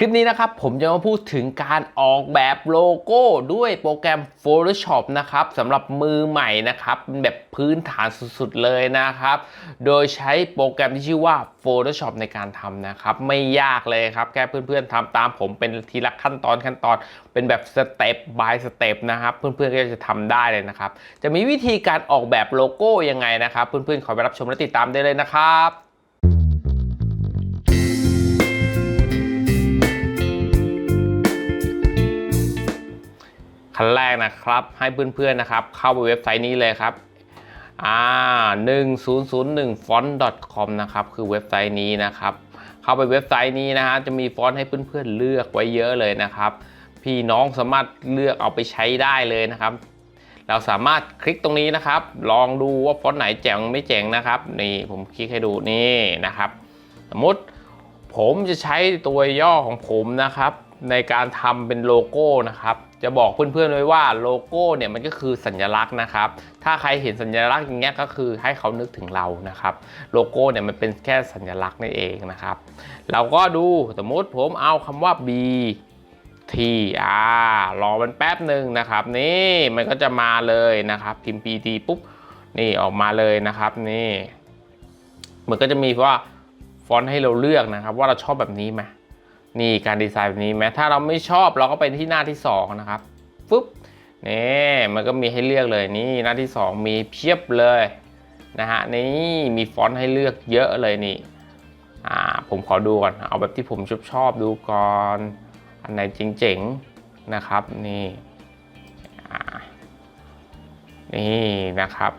คลิปนี้นะครับผมจะมาพูดถึงการออกแบบโลโก้ด้วยโปรแกรม Photoshop นะครับสำหรับมือใหม่นะครับเป็นแบบพื้นฐานสุดๆเลยนะครับ โดยใช้โปรแกรมที่ชื่อว่า Photoshop ในการทำนะครับ ไม่ยากเลยครับ แค่เพื่อนๆทำตามผมเป็นทีละขั้นตอนขั้นตอน เป็นแบบสเต็ป by สเต็ปนะครับ เพื่อนๆก็จะทำได้เลยนะครับ จะมีวิธีการออกแบบโลโก้ยังไงนะครับ เพื่อนๆขอไปรับชมและติดตามได้เลยนะครับ ขั้นแรกนะครับ ให้เพื่อนๆนะครับ เข้าไปเว็บไซต์นี้เลยครับอ่า1001 font.com นะครับ คือเว็บไซต์นี้นะครับ เข้าไปเว็บไซต์นี้นะฮะจะมีฟอนต์ให้เพื่อนๆเลือกไว้เยอะเลยนะครับ พี่น้องสามารถเลือกเอาไปใช้ได้เลยนะครับ เราสามารถคลิกตรงนี้นะครับ ลองดูว่าฟอนต์ไหนแจ๋งไม่แจ๋งนะครับ นี่ผมคลิกให้ดูนี่นะครับ สมมติผมจะใช้ตัวย่อของผมนะครับ ในการทำเป็นโลโก้นะครับ จะบอกเพื่อนๆไว้ว่าโลโก้เนี่ยมันก็คือสัญลักษณ์นะครับ ถ้าใครเห็นสัญลักษณ์อย่างเงี้ยก็คือให้เขานึกถึงเรานะครับ โลโก้เนี่ยมันเป็นแค่สัญลักษณ์นั่นเองนะครับ เราก็ดูสมมติผมเอาคำว่า B T อรอมันแป๊บหนึ่งนะครับ นี่มันก็จะมาเลยนะครับพิมพ์ PT ปุ๊บนี่ออกมาเลยนะครับนี่มันก็จะมีว่าฟอนต์ให้เราเลือกนะครับ ว่าเราชอบแบบนี้ไหม นี่การดีไซน์แบบนี้ไหมถ้าเราไม่ชอบเราก็ไปที่หน้าที่2นะครับปุ๊บนี่มันก็มีให้เลือกเลยนี่หน้าที่ 2 มีเพียบเลยนะฮะนี่มีฟอนต์ให้เลือกเยอะเลยนี่อ่าผมขอดูก่อนเอาแบบที่ผมชอบชอบดูก่อนอันไหนเจ๋งๆนะครับนี่อ่านี่นะครับ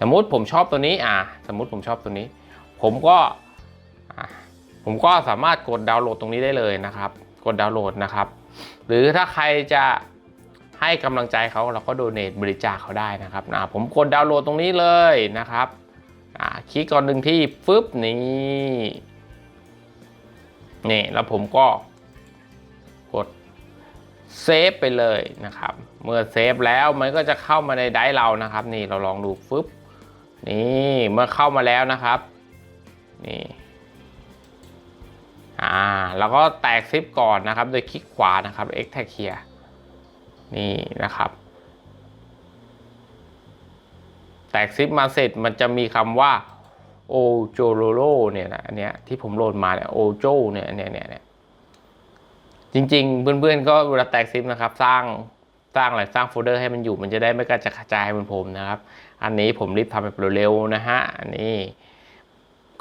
สมมุติผมชอบตัวนี้อ่าสมมุติผมชอบตัวนี้ ผมก็ ผมก็สามารถกดดาวน์โหลดตรงนี้ได้เลยนะครับ กดดาวน์โหลดนะครับ หรือถ้าใครจะให้กำลังใจเขาเราก็โดเนทบริจาคเขาได้นะครับอ่าผมกดดาวน์โหลดตรงนี้เลยนะครับคลิกก่อนหนึ่งที่ฟึบนี่นี่แล้วผมก็กดเซฟไปเลยนะครับ เมื่อเซฟแล้วมันก็จะเข้ามาในไดรฟ์เรานะครับ นี่เราลองดูฟึบนี่เมื่อเข้ามาแล้วนะครับ นี่ อ่าแล้วก็แตกซิปก่อนนะครับ โดยคลิกขวานะครับ X t a g here นี่นะครับ แตกซิปมาเสร็จมันจะมีคำว่าโอโจโรโรเนี่ยนะอันเนี้ยที่ผมโหลดมาเนี่ยโอโจเนี่ยเนี่ยเนี่ยเนี่ยจริงๆ เพื่อนๆ ก็เวลาแตกซิปนะครับ สร้างสร้างอะไรสร้างโฟลเดอร์ให้มันอยู่มันจะได้ไม่กระจายกระจายมือนผมนะครับ อันนี้ผมรีบทำแบบเร็วๆนะฮะอันนี้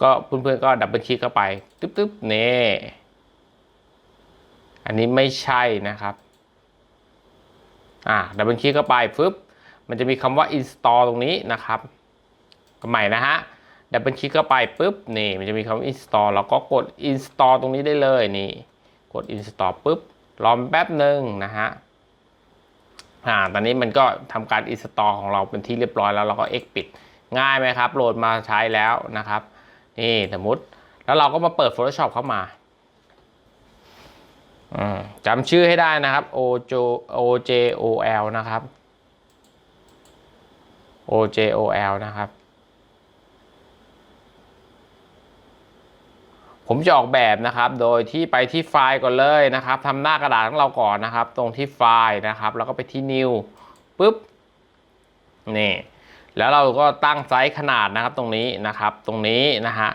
ก็เพื่อนๆก็ดับเบิลคลิกเข้าไปตึ๊บๆนี่อันนี้ไม่ใช่นะครับอ่าดับเบิลคลิกเข้าไปฟึบมันจะมีคำว่า install ตรงนี้นะครับใหม่นะฮะดับเบิลคลิกเข้าไปปุ๊บนี่มันจะมีคำว่า install เราก็กด install ตรงนี้ได้เลยนี่ กด install ปุ๊บรอแป๊บหนึ่งนะฮะอ่าตอนนี้มันก็ทำการ install ของเราเป็นที่เรียบร้อยแล้วเราก็ X ปิดง่ายไหมครับ โหลดมาใช้แล้วนะครับ นี่สมมติ แล้วเราก็มาเปิด Photoshop เข้ามาจำชื่อให้ได้นะครับ O J O J O L นะครับ O J O L นะครับ ผมจะออกแบบนะครับ โดยที่ไปที่ไฟล์ก่อนเลยนะครับทำหน้ากระดาษของเราก่อนนะครับ ตรงที่ไฟล์นะครับ แล้วก็ไปที่ new ปุ๊บ นี่ แล้วเราก็ตั้งไซส์ขนาดนะครับตรงนี้นะครับ ตรงนี้นะฮะ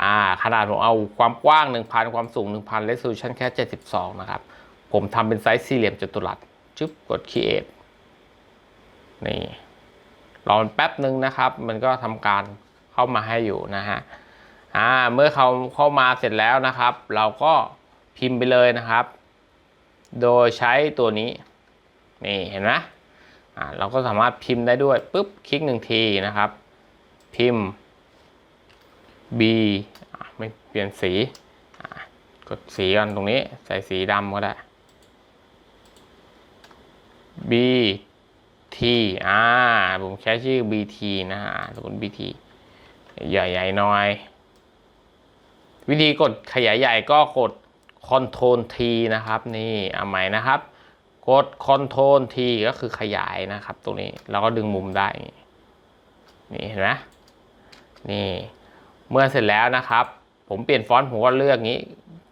อ่าขนาดผมเอาความกว้าง 1,000 ความสูง 1,000 resolution แค่ 72 นะครับ ผมทำเป็นไซส์สี่เหลี่ยมจัตุรัสจึ๊บกด create นี่รอแป๊บหนึ่งนะครับ มันก็ทำการเข้ามาให้อยู่นะฮะอ่าเมื่อเขาเข้ามาเสร็จแล้วนะครับ เราก็พิมพ์ไปเลยนะครับ โดยใช้ตัวนี้ นี่เห็นไหม เราก็สามารถพิมพ์ได้ด้วยปุ๊บคลิกหนึ่งทีนะครับ พิมพ์ B ไม่เปลี่ยนสีกดสีกันตรงนี้ใส่สีดำก็ได้ B T อ่าผมใช้ชื่อ BT นะฮะสมมติ BT ใหญ่ๆหน่อย วิธีกดขยายใหญ่ก็กด Ctrl T นะครับ นี่เอาใหม่นะครับ กด Ctrl T ก็คือขยายนะครับ ตรงนี้เราก็ดึงมุมได้ นี่เห็นไหมนี่ เมื่อเสร็จแล้วนะครับ ผมเปลี่ยนฟอนต์ผมก็เลือกงี้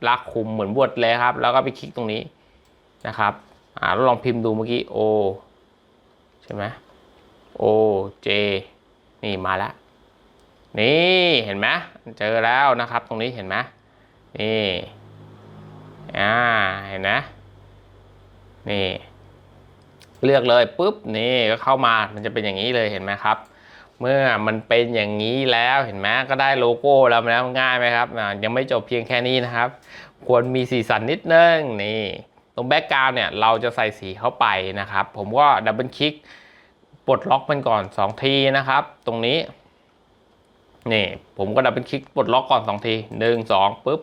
ลากคุมเหมือนบวดเลยครับ แล้วก็ไปคลิกตรงนี้นะครับ อ่าเราลองพิมพ์ดูเมื่อกี้ O ใช่ไหม O J นี่มาแล้ว นี่เห็นไหมเจอแล้วนะครับ ตรงนี้เห็นไหมนี่ อ่า เห็นไหม นี่เลือกเลยปุ๊บนี่ก็เข้ามามันจะเป็นอย่างนี้เลยเห็นไหมครับ เมื่อมันเป็นอย่างนี้แล้วเห็นไหมก็ได้โลโก้แล้วแล้วง่ายไหมครับยังไม่จบเพียงแค่นี้นะครับ ควรมีสีสันนิดนึงนี่ตรงแบ็กกราวน์เนี่ยเราจะใส่สีเข้าไปนะครับ ผมก็ดับเบิลคลิกปลดล็อกมันก่อน 2 ทีนะครับ ตรงนี้นี่ผมก็ดับเบิลคลิกปลดล็อกก่อน 2 ทีหนึ่งสองปุ๊บ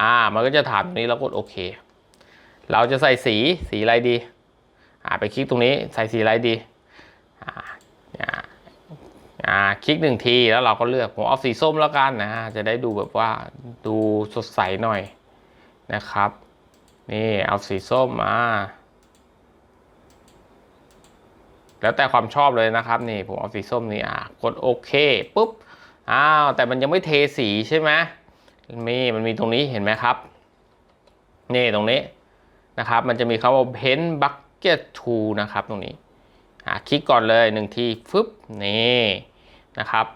อ่ามันก็จะถามตรงนี้แล้วกดโอเค เราจะใส่สีสีอะไรดีอ่าไปคลิกตรงนี้ใส่สีอะไรดีอ่าอ่าอ่าคลิกหนึ่งทีแล้วเราก็เลือกผมเอาสีส้มแล้วกันนะจะได้ดูแบบว่าดูสดใสหน่อยนะครับ นี่เอาสีส้มมาแล้วแต่ความชอบเลยนะครับนี่ผมเอาสีส้มนี่อะกดโอเคปุ๊บอ้าวแต่มันยังไม่เทสีใช่ไหมมีมันมีตรงนี้เห็นไหมครับ นี่ตรงนี้ นะครับ มันจะมีคำว่า pen bucket tool นะครับ ตรงนี้คลิกก่อนเลยหนึ่งทีฟึบนี่นะครับ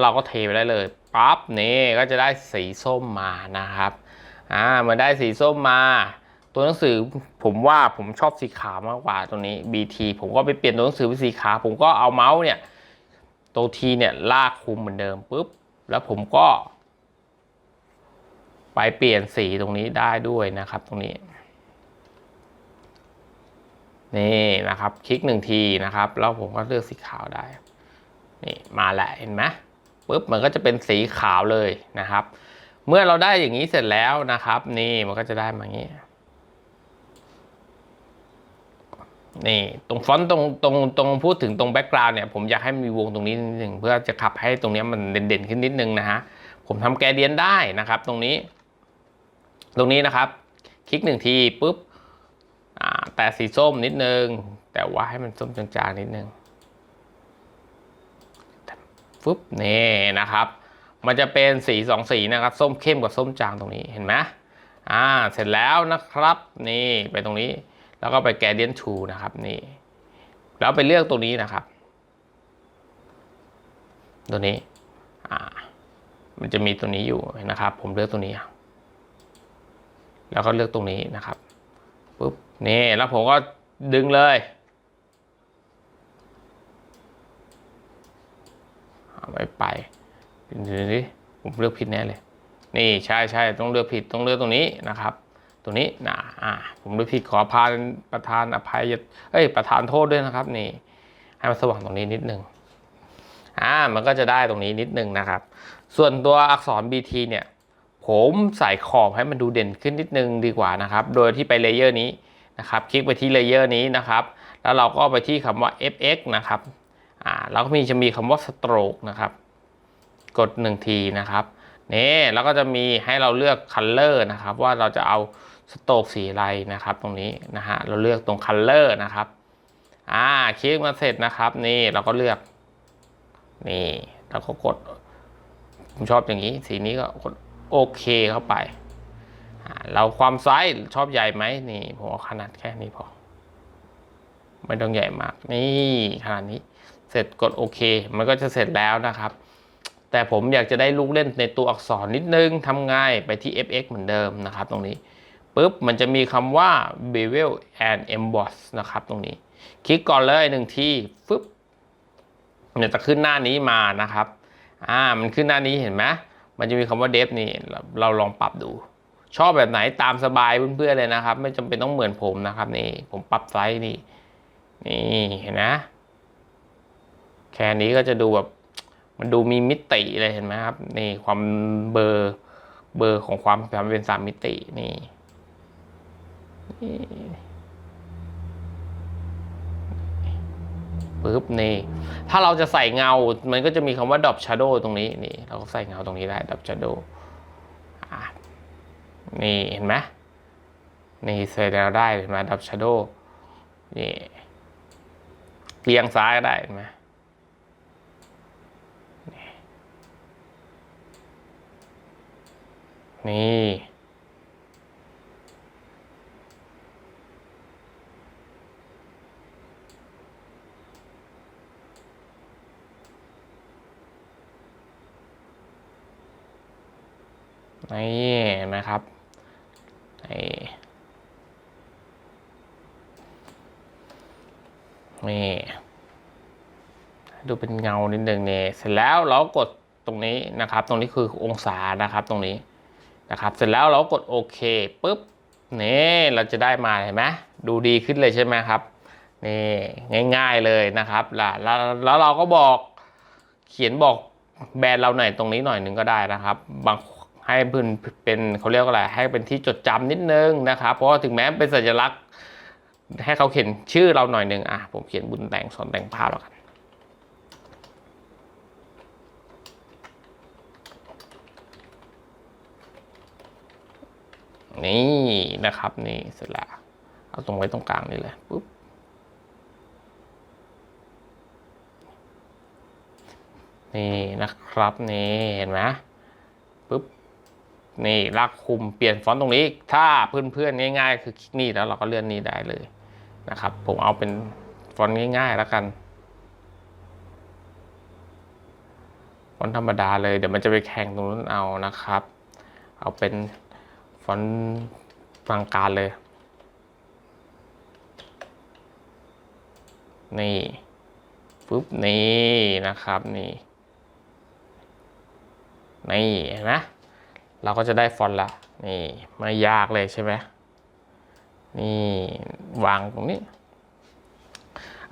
เราก็เทไปได้เลยปั๊บนี่ก็จะได้สีส้มมานะครับอ่าเมื่อได้สีส้มมา ตัวหนังสือผมว่าผมชอบสีขาวมากกว่าตัวนี้ BT ผมก็ไปเปลี่ยนตัวหนังสือเป็นสีขาวผมก็เอาเมาส์เนี่ยตัวทีเนี่ยลากคุมเหมือนเดิมปุ๊บแล้วผมก็ ไปเปลี่ยนสีตรงนี้ได้ด้วยนะครับ ตรงนี้ นี่นะครับ คลิกหนึ่งทีนะครับ แล้วผมก็เลือกสีขาวได้ นี่มาแหละเห็นไหมปุ๊บมันก็จะเป็นสีขาวเลยนะครับ เมื่อเราได้อย่างนี้เสร็จแล้วนะครับ นี่มันก็จะได้มาอย่างนี้นี่ตรงฟอนต์ตรงตรงตรงพูดถึงตรงแบ็กกราวน์เนี่ยผมอยากให้มีวงตรงนี้นิดหนึ่งเพื่อจะขับให้ตรงนี้มันเด่นๆขึ้นนิดนึงนะฮะผมทำแกเดียนได้นะครับ ตรงนี้ ตรงนี้นะครับ คลิกหนึ่งทีปุ๊บ แต่สีส้มนิดนึง แต่ว่าให้มันส้มจางๆนิดนึงฟึบนี่นะครับ มันจะเป็นสีสองสีนะครับ ส้มเข้มกับส้มจางตรงนี้เห็นไหมอ่าเสร็จแล้วนะครับ นี่ไปตรงนี้ แล้วก็ไปแกเดียนทูนะครับนี่ แล้วไปเลือกตัวนี้นะครับ ตัวนี้อ่ามันจะมีตัวนี้อยู่นะครับ ผมเลือกตัวนี้ แล้วก็เลือกตรงนี้นะครับ ปุ๊บนี่แล้วผมก็ดึงเลยเอาไม่ไปดูดิผมเลือกผิดแน่เลย นี่ใช่ใช่ต้องเลือกผิดต้องเลือกตรงนี้นะครับ ตัวนี้นะอ่าผมดูผิดขอพานประธานอภัยเอ้ยประธานโทษด้วยนะครับ นี่ ให้มันสว่างตรงนี้นิดนึงอ่ามันก็จะได้ตรงนี้นิดนึงนะครับ ส่วนตัวอักษร BT เนี่ย ผมใส่ขอบให้มันดูเด่นขึ้นนิดนึงดีกว่านะครับ โดยที่ไปเลเยอร์นี้นะครับ คลิกไปที่เลเยอร์นี้นะครับ แล้วเราก็ไปที่คำว่า fx นะครับ อ่าแล้วก็มีจะมีคำว่า stroke นะครับ กด 1 ทีนะครับนี่แล้วก็จะมีให้เราเลือก color นะครับ ว่าเราจะเอาสโตกสีอะไรนะครับ ตรงนี้นะฮะ เราเลือกตรง color นะครับ อ่า คลิกมาเสร็จนะครับ นี่เราก็เลือก นี่เราก็กด ผมชอบอย่างนี้ สีนี้ก็กด โอเคเข้าไป เราความไซส์ชอบใหญ่ไหมนี่ผมเอาขนาดแค่นี้พอ ไม่ต้องใหญ่มาก นี่ขนาดนี้ เสร็จกดโอเค มันก็จะเสร็จแล้วนะครับ แต่ผมอยากจะได้ลูกเล่นในตัวอักษรนิดนึงทำง่ายไปที่ fx เหมือนเดิมนะครับ ตรงนี้ปุ๊บมันจะมีคำว่า bevel and emboss นะครับตรงนี้ คลิกก่อนเลยหนึ่งที่ฟึบเนี่ยจะขึ้นหน้านี้มานะครับ อ่า มันขึ้นหน้านี้เห็นไหม มันจะมีคำว่า depth นี่เราลองปรับดู ชอบแบบไหนตามสบายเพื่อนๆเลยนะครับ ไม่จำเป็นต้องเหมือนผมนะครับนี่ผมปรับไซส์นี่นี่เห็นนะแค่นี้ก็จะดูแบบมันดูมีมิติเลยเห็นไหมครับนี่ความเบอร์เบอร์ของความความเป็นสามมิตินี่นี่ ปึ๊บนี่ ถ้าเราจะใส่เงา มันก็จะมีคำว่า drop shadow ตรงนี้นี่ เราก็ใส่เงาตรงนี้ได้ drop shadow นี่เห็นไหมนี่ใส่แล้วได้เห็นไหม drop shadow นี่เรียงซ้ายก็ได้เห็นไหมนี่ นี่นี่เห็นไหมครับนี่นี่ดูเป็นเงานิดนึงเนี่ยเสร็จแล้วเรากดตรงนี้นะครับ ตรงนี้คือองศานะครับตรงนี้นะครับ เสร็จแล้วเรากดโอเคปุ๊บนี่เราจะได้มาเห็นไหมดูดีขึ้นเลยใช่ไหมครับนี่ง่ายๆเลยนะครับล้วแล้วแล้วเราก็บอกเขียนบอกแบรนด์เราหน่อยตรงนี้หน่อยหนึ่งก็ได้นะครับ บาง ให้เป็นเป็นเขาเรียกว่าอะไรให้เป็นที่จดจำนิดนึงนะครับ เพราะว่าถึงแม้เป็นสัญลักษณ์ ให้เขาเขียนชื่อเราหน่อยหนึ่งอะผมเขียนบุญแต่งสอนแต่งภาพแล้วกันนี่นะครับนี่เสร็จแล้วเอาตรงไว้ตรงกลางนี่เลยปุ๊บนี่นะครับนี่เห็นไหมปุ๊บ นี่ลากคุมเปลี่ยนฟอนต์ตรงนี้ ถ้าเพื่อนๆง่ายๆ คือคลิกนี่แล้วเราก็เลื่อนนี้ได้เลยนะครับ ผมเอาเป็นฟอนต์ง่าย ๆ แล้วกันฟอนต์ธรรมดาเลย เดี๋ยวมันจะไปแข่งตรงนั้นเอานะครับ เอาเป็นฟอนต์กลางการเลย นี่ปุ๊บนี่นะครับนี่นี่เห็นไหม เราก็จะได้ฟอนต์ละนี่ไม่ยากเลยใช่ไหมนี่วางตรงนี้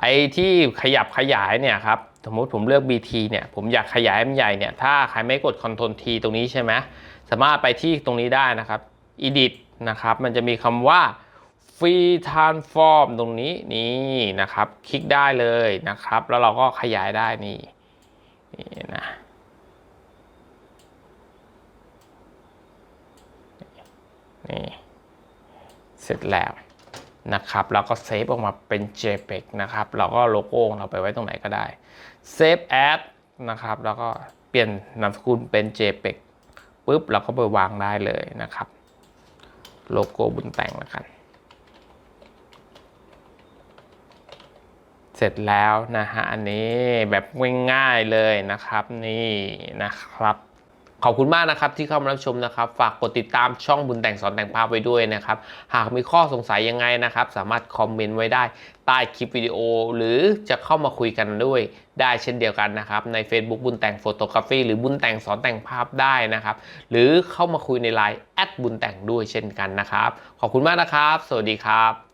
ไอ้ที่ขยับขยายเนี่ยครับสมมติผมเลือก BT เนี่ยผมอยากขยายมันใหญ่เนี่ยถ้าใครไม่กด Ctrl T ตรงนี้ใช่ไหมสามารถไปที่ตรงนี้ได้นะครับ Edit นะครับ มันจะมีคำว่า Free Transform ตรงนี้นี่นะครับ คลิกได้เลยนะครับ แล้วเราก็ขยายได้นี่นี่นะ นี่เสร็จแล้วนะครับแล้วก็เซฟออกมาเป็น JPEG นะครับเราก็โลโก้เราไปไว้ตรงไหนก็ได้ Save As นะครับแล้วก็เปลี่ยนนามสกุลเป็น JPEG ปุ๊บเราก็ไปวางได้เลยนะครับ โลโก้บุญแต่งแล้วกัน เสร็จแล้วนะฮะอันนี้แบบง่ายๆเลยนะครับนี่นะครับ ขอบคุณมากนะครับที่เข้ามารับชมนะครับ ฝากกดติดตามช่องบุญแต่งสอนแต่งภาพไว้ด้วยนะครับ หากมีข้อสงสัยยังไงนะครับ สามารถคอมเมนต์ไว้ได้ใต้คลิปวิดีโอ หรือจะเข้ามาคุยกันด้วยได้เช่นเดียวกันนะครับ ใน Facebook บุญแต่งโฟโตกราฟีหรือบุญแต่งสอนแต่งภาพได้นะครับ หรือเข้ามาคุยในไลน์แอดบุญแต่งด้วยเช่นกันนะครับ ขอบคุณมากนะครับ สวัสดีครับ